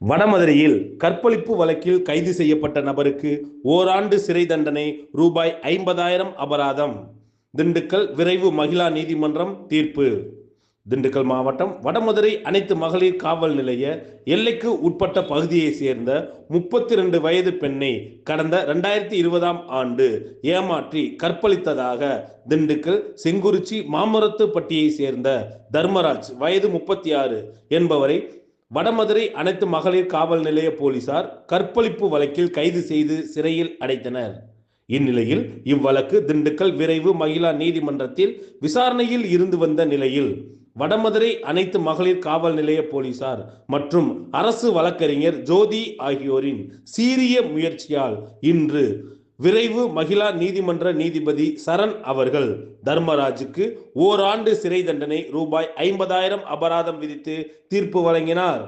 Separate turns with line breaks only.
வடமதுரையில் கற்பழிப்பு வழக்கில் கைது செய்யப்பட்ட நபருக்கு ஓராண்டு சிறை தண்டனை ரூபாய் ஐம்பதாயிரம் அபராதம். திண்டுக்கல் விரைவு மகிழா நீதிமன்றம் தீர்ப்பு. திண்டுக்கல் மாவட்டம் வடமதுரை அனைத்து மகளிர் காவல் நிலைய எல்லைக்கு உட்பட்ட பகுதியை சேர்ந்த முப்பத்தி ரெண்டு வயது பெண்ணை கடந்த ரெண்டாயிரத்தி இருபதாம் ஆண்டு ஏமாற்றி கற்பழித்ததாக திண்டுக்கல் செங்குறிச்சி மாமரத்துப்பட்டியை சேர்ந்த தர்மராஜ் வயது முப்பத்தி ஆறு என்பவரை வடமதுரை அனைத்து மகளிர் காவல் நிலைய போலீசார் கற்பழிப்பு வழக்கில் கைது செய்து சிறையில் அடைத்தனர். இந்நிலையில் இவ்வழக்கு திண்டுக்கல் விரைவு மகிழா நீதிமன்றத்தில் விசாரணையில் இருந்து வந்த நிலையில் வடமதுரை அனைத்து மகளிர் காவல் நிலைய போலீசார் மற்றும் அரசு வழக்கறிஞர் ஜோதி ஆகியோரின் சீரிய முயற்சியால் இன்று விரைவு மகிழா நீதிமன்ற நீதிபதி சரண் அவர்கள் தர்மராஜுக்கு ஓராண்டு சிறை தண்டனை ரூபாய் ஐம்பதாயிரம் அபராதம் விதித்து தீர்ப்பு வழங்கினார்.